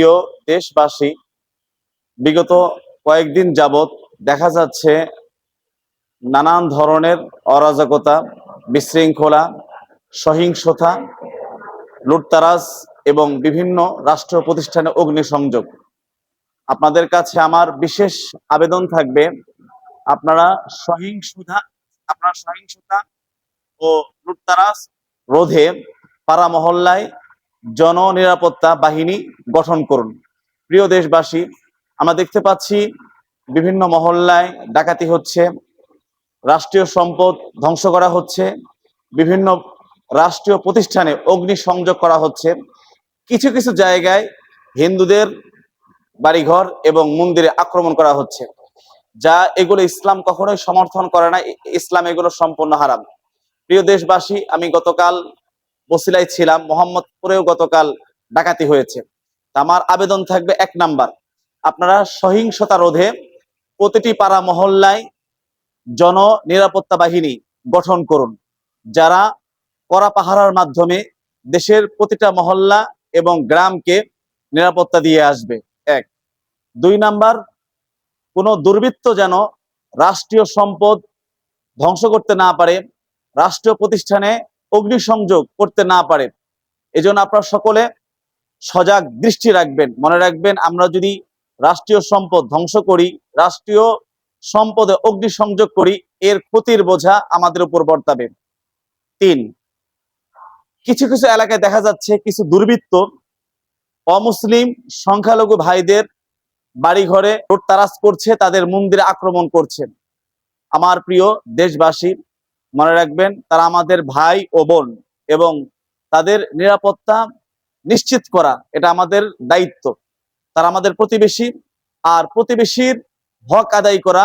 প্রিয় দেশবাসী, বিগত কয়েকদিন যাবৎ দেখা যাচ্ছে নানান ধরনের অরাজকতা, বিশৃঙ্খলা, সহিংসতা, লুটতারাজ এবং বিভিন্ন রাষ্ট্র প্রতিষ্ঠানে অগ্নিসংযোগ। আপনাদের কাছে আমার বিশেষ আবেদন থাকবে, আপনারা সহিংসতা আপনারা সহিংসতা ও লুটতারাজ রোধে পাড়া মহল্লায় জননিরাপত্তা বাহিনী গঠন করুন। প্রিয় দেশবাসী, আমরা দেখতে পাচ্ছি বিভিন্ন মহল্লায় ডাকাতি হচ্ছে, রাষ্ট্রীয় সম্পদ ধ্বংস করা হচ্ছে, বিভিন্ন রাষ্ট্রীয় প্রতিষ্ঠানে অগ্নি সংযোগ করা হচ্ছে। কিছু কিছু জায়গায় হিন্দুদের বাড়িঘর এবং মন্দিরে আক্রমণ করা হচ্ছে, যা এগুলো ইসলাম কখনোই সমর্থন করে না ইসলাম এগুলো সম্পূর্ণ হারাম। প্রিয় দেশবাসী, আমি গতকাল বসিলায় ছিলাম। মোহাম্মদপুরেও গতকাল ডাকাতি হয়েছে। আমার আবেদন থাকবে এক নাম্বার। আপনারা সহিংসতা রোধে প্রতিটি পাড়া মহল্লায় জন নিরাপত্তা বাহিনী গঠন করুন। যারা করা পাহারার মাধ্যমে দেশের প্রতিটা মহল্লা এবং গ্রামকে নিরাপত্তা দিয়ে আসবে। এক। দুই নাম্বার, কোনো দুর্বৃত্ত যেন রাষ্ট্রীয় সম্পদ ধ্বংস করতে না পারে। রাষ্ট্রীয় প্রতিষ্ঠানে অগ্নিসংযোগ করতে না পারে। এজন্য আপনারা সকলে সজাগ দৃষ্টি রাখবেন, মনে রাখবেন আমরা যদি রাষ্ট্রীয় সম্পদ ধ্বংস করি, রাষ্ট্রীয় সম্পদে অগ্নিসংযোগ করি, এর ক্ষতির বোঝা আমাদের উপর বর্তাবে। তিন, কিছু কিছু এলাকায় দেখা যাচ্ছে কিছু দুর্বৃত্ত অমুসলিম সংখ্যালঘু ভাইদের বাড়ি ঘরে তারাস করছে, তাদের মন্দিরে আক্রমণ করছে। আমার প্রিয় দেশবাসী মনে রাখবেন, তারা আমাদের ভাই ও বোন এবং তাদের নিরাপত্তা নিশ্চিত করা এটা আমাদের দায়িত্ব। তারা আমাদের প্রতিবেশী আর প্রতিবেশীর হক আদায় করা,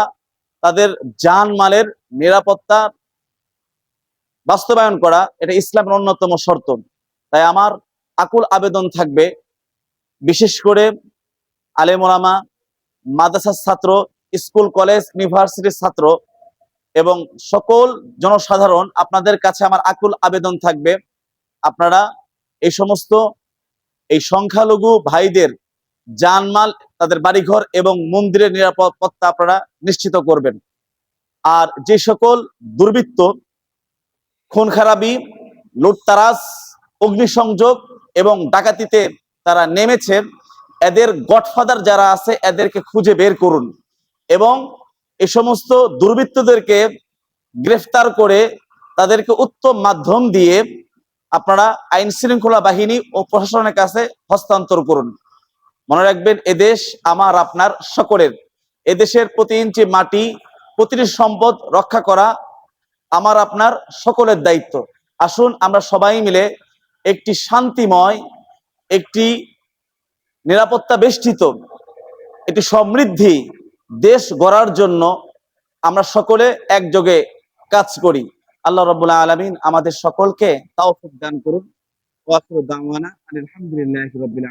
তাদের জানমালের নিরাপত্তা বাস্তবায়ন করা, এটা ইসলামের অন্যতম শর্ত। তাই আমার আকুল আবেদন থাকবে, বিশেষ করে আলেমোলামা, মাদ্রাসার ছাত্র, স্কুল, কলেজ, ইউনিভার্সিটির ছাত্র এবং সকল জনসাধারণ আপনাদের কাছে আমার আকুল আবেদন থাকবে। আপনারা এই সমস্ত এই সংখ্যালঘু ভাইদের জানমাল, তাদের বাড়িঘর এবং মন্দিরের নিরাপত্তা আপনারা নিশ্চিত করবেন। আর যে সকল দুর্বৃত্ত খুন খারাপি লুটতারাজ, অগ্নিসংযোগ এবং ডাকাতিতে তারা নেমেছে, এদের গডফাদার যারা আছে, এদেরকে খুঁজে বের করুন এবং এই সমস্ত দুর্বৃত্তদেরকে গ্রেফতার করে তাদেরকে উত্তম মাধ্যম দিয়ে আপনারা আইন শৃঙ্খলা বাহিনী ও প্রশাসনের কাছে হস্তান্তর করুন। মনে রাখবেন এদেশ আমার, আপনার সকলের। এদেশের প্রতি ইঞ্চি মাটি, প্রতিটি সম্পদ রক্ষা করা আমার, আপনার সকলের দায়িত্ব। আসুন, আমরা সবাই মিলে একটি শান্তিময়, একটি নিরাপত্তা বেষ্টিত একটি সমৃদ্ধি দেশ গড়ার জন্য আমরা সকলে একযোগে কাজ করি। আল্লাহ রবুল্লাহ আলমিন আমাদের সকলকে তাও দান করুন। আলহামদুলিল্লাহ রবিল